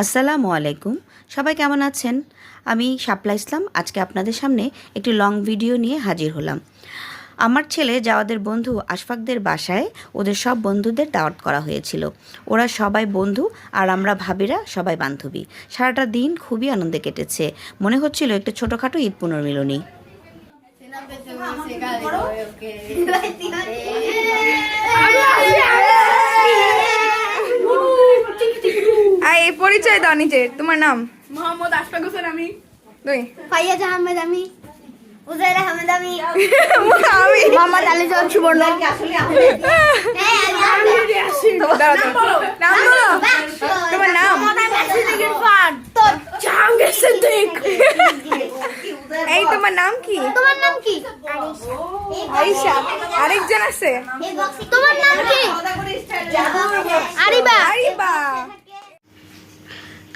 আসসালামু আলাইকুম। সবাই কেমন আছেন? আমি শাপলা ইসলাম, আজকে আপনাদের সামনে একটি লং ভিডিও নিয়ে হাজির হলাম। আমার ছেলে যাওয়াদের বন্ধু আশফাকদের বাসায় ওদের সব বন্ধুদের দাওয়াত করা হয়েছিল। ওরা সবাই বন্ধু আর আমরা ভাবিরা সবাই বান্ধবী। সারাটা দিন খুবই আনন্দে কেটেছে। মনে হচ্ছিল একটু ছোটোখাটো ঈদ পুনর্মিলনী। পরিচয় দাও নিজের তোমার নাম? মোহাম্মদ আশফাক হোসেন আমি। দুই। ফাইয়াজ আহমেদ আমি উজাইর আহমেদ আমি। আমি। মোহাম্মদ আলী জন সুবর্ণ। দাঁড়াও, দাঁড়াও। নাম বলো। তোমার নাম? জাহাঙ্গীর সিদ্দিক এই তোমার নাম কি? তোমার নাম কি? আরেকজন আছে? তোমার নাম কি? আরিবা।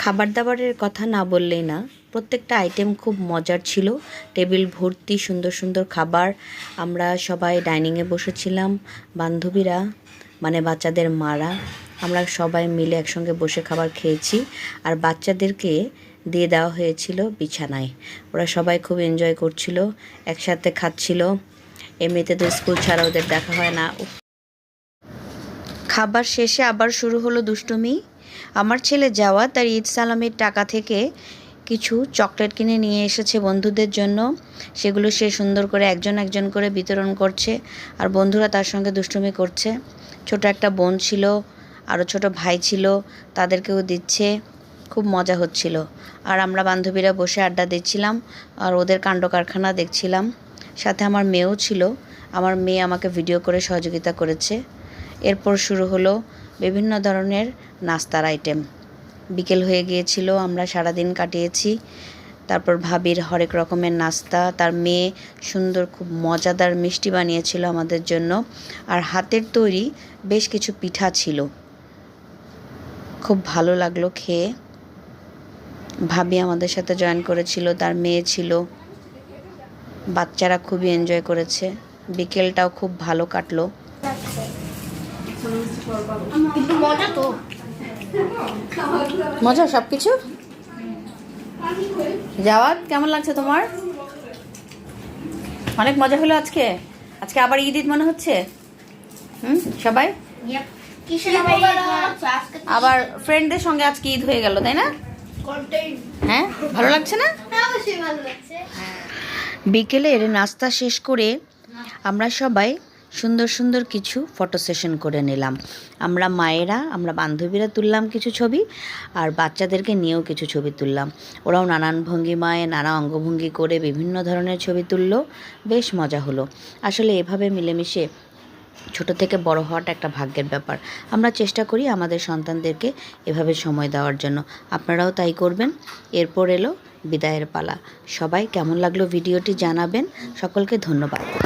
খাবার দাবারের কথা না বললেই না, প্রত্যেকটা আইটেম খুব মজার ছিল। টেবিল ভর্তি, সুন্দর সুন্দর খাবার। আমরা সবাই ডাইনিংয়ে বসেছিলাম, বান্ধবীরা মানে বাচ্চাদের মারা। আমরা সবাই মিলে একসঙ্গে বসে খাবার খেয়েছি। আর বাচ্চাদেরকে দিয়ে দেওয়া হয়েছিল বিছানায়। ওরা সবাই খুব এনজয় করছিল, একসাথে খাচ্ছিল। এমনিতে তো স্কুল ছাড়া ওদের দেখা হয় না। খাবার শেষে আবার শুরু হলো দুষ্টুমি। আমার ছেলে যাওয়া তার ঈদ সালামের টাকা থেকে কিছু চকলেট কিনে নিয়ে এসেছে বন্ধুদের জন্য। সেগুলো সে সুন্দর করে একজন একজন করে বিতরণ করছে আর বন্ধুরা তার সঙ্গে দুষ্টুমি করছে। ছোট একটা বোন ছিল আরও ছোট ভাই ছিল, তাদেরকেও দিচ্ছে। খুব মজা হচ্ছিল। আর আমরা বান্ধবীরা বসে আড্ডা দিচ্ছিলাম আর ওদের কাণ্ড কারখানা দেখছিলাম। সাথে আমার মেয়েও ছিল। আমার মেয়ে আমাকে ভিডিও করে সহযোগিতা করেছে। এরপর শুরু হলো বিভিন্ন ধরনের নাস্তার আইটেম বিকেল হয়ে গিয়েছিল, আমরা সারাদিন কাটিয়েছি। তারপর ভাবির হরেক রকমের নাস্তা। তার মেয়ে সুন্দর, খুব মজাদার মিষ্টি বানিয়েছিল আমাদের জন্য। আর হাতের তৈরি বেশ কিছু পিঠা ছিল। খুব ভালো লাগল খেয়ে। ভাবি আমাদের সাথে জয়েন করেছিল, তার মেয়ে ছিল। বাচ্চারা খুবই এনজয় করেছে। বিকেলটাও খুব ভালো কাটলো। কিন্তু মজা তো। মজা সব কিছু যাওয়াত কেমন লাগছে তোমার? অনেক মজা হলো আজকে। আজকে আবার ঈদ ঈদ মনে হচ্ছে? হুম সবাই? আবার ফ্রেন্ডদের সঙ্গে আজকে ঈদ হয়ে গেল তাই না? হ্যাঁ ভালো লাগছে না? লাগছে। বিকেলের নাস্তা শেষ করে আমরা সবাই সুন্দর সুন্দর কিছু ফটো সেশন করে নিলাম। আমরা মায়েরা, আমরা বান্ধবীরা তুললাম কিছু ছবি আর বাচ্চাদেরকে নিয়েও কিছু ছবি তুললাম। ওরাও নানান ভঙ্গিমায়, নানা অঙ্গভঙ্গি করে বিভিন্ন ধরনের ছবি তুললো। বেশ মজা হলো। আসলে এভাবে মিলেমিশে ছোট থেকে বড় হওয়াটা একটা ভাগ্যের ব্যাপার। আমরা চেষ্টা করি আমাদের সন্তানদেরকে এভাবে সময় দেওয়ার জন্য। আপনারাও তাই করবেন। এরপর এলো বিদায়ের পালা। সবাই কেমন লাগল ভিডিওটি জানাবেন। সকলকে ধন্যবাদ।